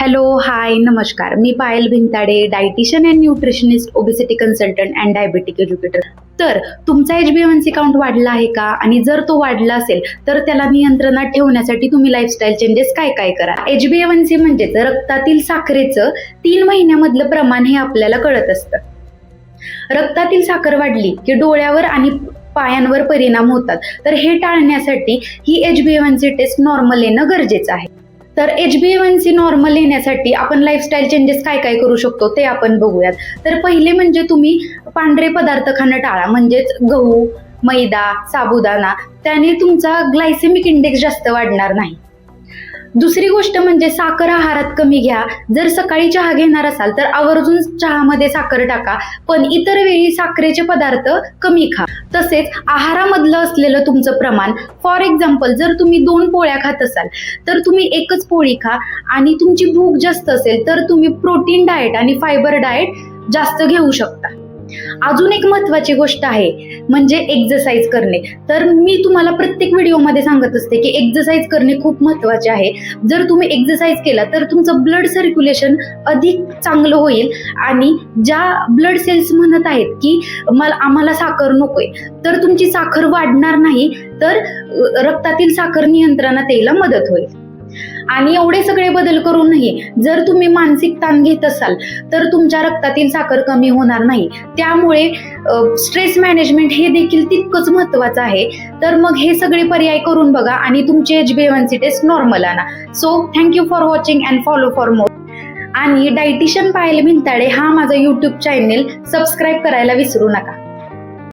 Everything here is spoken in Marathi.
हॅलो हाय नमस्कार. मी Payal Bhintade dietitian and nutritionist obesity consultant and diabetic educator तर तुमचा एच बी सी काउंट वाढला आहे का? आणि जर तो वाढला असेल तर त्याला नियंत्रणात ठेवण्यासाठी तुम्ही लाईफस्टाईल चेंजेस काय काय करा? एच बी एन सी म्हणजेच रक्तातील साखरेचं तीन महिन्यामधलं प्रमाण हे आपल्याला कळत असतं. रक्तातील साखर वाढली की डोळ्यावर आणि पायांवर परिणाम होतात. तर हे टाळण्यासाठी ही H B C test normal येणं गरजेचं आहे. तर H B one C normal येण्यासाठी आपण लाईफस्टाईल चेंजेस काय काय करू शकतो ते आपण बघूयात. तर पहिले म्हणजे तुम्ही पांढरे पदार्थ खाणं टाळा म्हणजेच गहू मैदा साबुदाणा त्याने तुमचा ग्लायसेमिक इंडेक्स जास्त वाढणार नाही. दुसरी गोष्ट म्हणजे साखर आहारात कमी घ्या. जर सकाळी चहा घेणार असाल तर आवर्जून चहामध्ये साखर टाका पण इतर वेळी साखरेचे पदार्थ कमी खा. तसेच आहारामधलं असलेलं तुमचं प्रमाण फॉर एक्झाम्पल जर तुम्ही दोन पोळ्या खात असाल तर तुम्ही एकच पोळी खा आणि तुमची भूक जास्त असेल तर तुम्ही प्रोटीन डाएट आणि फायबर डाएट जास्त घेऊ शकता. अजून एक महत्वाची गोष्ट आहे म्हणजे एक्झरसाईज करणे. तर मी तुम्हाला प्रत्येक व्हिडिओमध्ये सांगत असते की एक्झरसाईज करणे खूप महत्त्वाचे आहे. जर तुम्ही एक्झरसाईज केला तर तुमचं ब्लड सर्क्युलेशन अधिक चांगलं होईल. आणि ज्या ब्लड सेल्स म्हणत आहेत की मला आम्हाला साखर नकोय. तर तुमची साखर वाढणार नाही तर रक्तातील साखर नियंत्रणात यायला मदत होईल. आणि एवढे सगळे बदल करूनही जर तुम्ही मानसिक ताण घेत असाल तर तुमच्या रक्तातील साखर कमी होणार नाही. त्यामुळे स्ट्रेस मॅनेजमेंट हे देखील तितकंच महत्वाचं आहे. तर मग हे सगळे पर्याय करून बघा आणि तुमची H B N C test normal आणा. So thank you for watching and follow for more आणि डायटिशियन पायल भिंताडे हा माझा यूट्यूब चॅनेल सबस्क्राईब करायला विसरू नका.